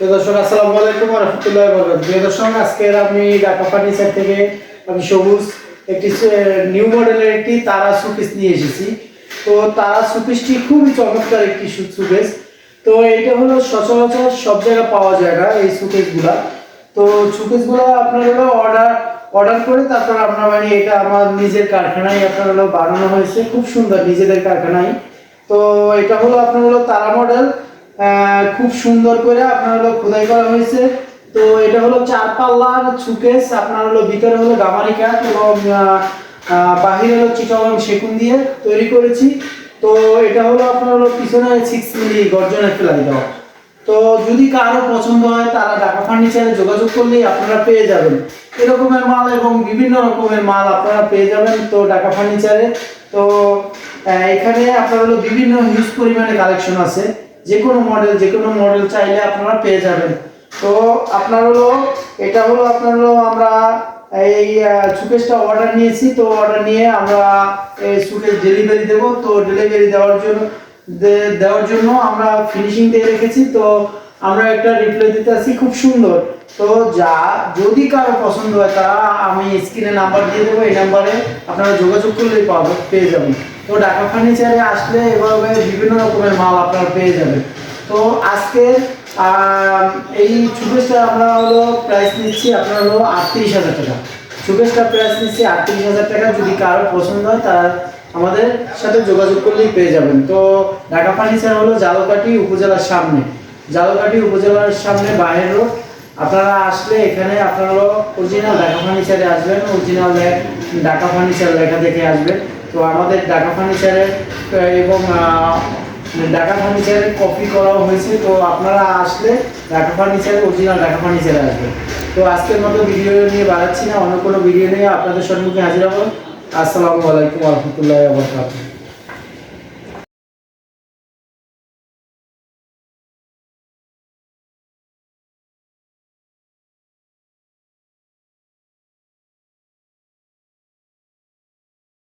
দর্শক, আসসালামু আলাইকুম রহমতুল্লাহ বরকাত প্রিয় দর্শক, আজকের আমি ঢাকা ফার্নিচার থেকে আমি সবুজ একটি নিউ মডেলের একটি তারা সুপিস নিয়ে এসেছি। তো তারা সুপিসটি খুবই চমৎকার একটি সুপিস তো এটা হলো সচরাচর সব জায়গায় পাওয়া যায় না এই সুকেসগুলা তো সুকেসগুলো আপনার হলো অর্ডার অর্ডার করে তারপর আপনার মানে এটা আমার নিজের কারখানায় আপনার হলো বানানো হয়েছে। খুব সুন্দর নিজেদের কারখানায়। তো এটা হলো আপনার হলো তারা মডেল। খুব সুন্দর করে আপনার হলো খোদাই করা হয়েছে। তো এটা হলো চার পাল্লার সুকেস, আপনার হলো ভিতরে হলো গামারি কাঠ এবং বাহিরে হলো চিটাগং সেগুন দিয়ে তৈরি করেছি। তো এটা হলো আপনার হলো পিছনে সিক্স মিলি গর্জনের ফেলাই দেওয়া। তো যদি কারও পছন্দ হয়, তারা ঢাকা ফার্নিচারে যোগাযোগ করলেই আপনারা পেয়ে যাবেন। এরকমের মাল এবং বিভিন্ন রকমের মাল আপনারা পেয়ে যাবেন তো ঢাকা ফার্নিচারে তো এখানে আপনার হলো বিভিন্ন হিউজ পরিমাণে কালেকশন আছে। যে কোনো মডেল যে কোনো মডেল চাইলে আপনারা পেয়ে যাবেন। তো আপনার হলো, এটা হলো আপনার হলো আমরা এই সুকেশটা অর্ডার নিয়েছি। তো অর্ডার নিয়ে আমরা এই সুকেশ ডেলিভারি দেব। তো ডেলিভারি দেওয়ার জন্য দেওয়ার জন্য আমরা ফিনিশিং দিয়ে রেখেছি। তো আমরা একটা রিপ্লাই দিতে আছি খুব সুন্দর। তো যা, যদি কারও পছন্দ হয়, তারা আমি স্ক্রিনে নাম্বার দিয়ে দেবো। এই নাম্বারে আপনারা যোগাযোগ করলেই পাবো, পেয়ে যাবেন। তো ঢাকা ফার্নিচারে আসলে এভাবে বিভিন্ন রকমের মাল আপনারা পেয়ে যাবেন। তো আজকে এই সুকেশটা আমরা হলো প্রাইস নিচ্ছি আপনার হলো আটত্রিশ হাজার টাকা। সুকেশটা প্রাইস নিচ্ছি আটত্রিশ হাজার টাকা। যদি কারও পছন্দ হয় তার আমাদের সাথে যোগাযোগ করলেই পেয়ে যাবেন। তো ঢাকা ফার্নিচার হলো জালকাঠি উপজেলার সামনে। জালকাঠি উপজেলার সামনে বাইরের রোড। আপনারা আসলে এখানে আপনারা অরিজিনাল ঢাকা ফার্নিচারে আসবেন। অরিজিনাল ঢাকা ফার্নিচার লেখা দেখে আসবেন। তো আমাদের ঢাকা ফার্নিচারে এবং ঢাকা ফার্নিচারে কপি করা হয়েছে। তো আপনারা আসলে ঢাকা ফার্নিচারে অরিজিনাল ঢাকা ফার্নিচারে আসবেন। তো আজকের মতো ভিডিও নিয়ে বাড়াচ্ছি না, অন্য কোনো ভিডিও নিয়ে আপনাদের সম্মুখে হাজির হব। আসসালামু আলাইকুম রহমতুল্লাহ বরকাতুহ।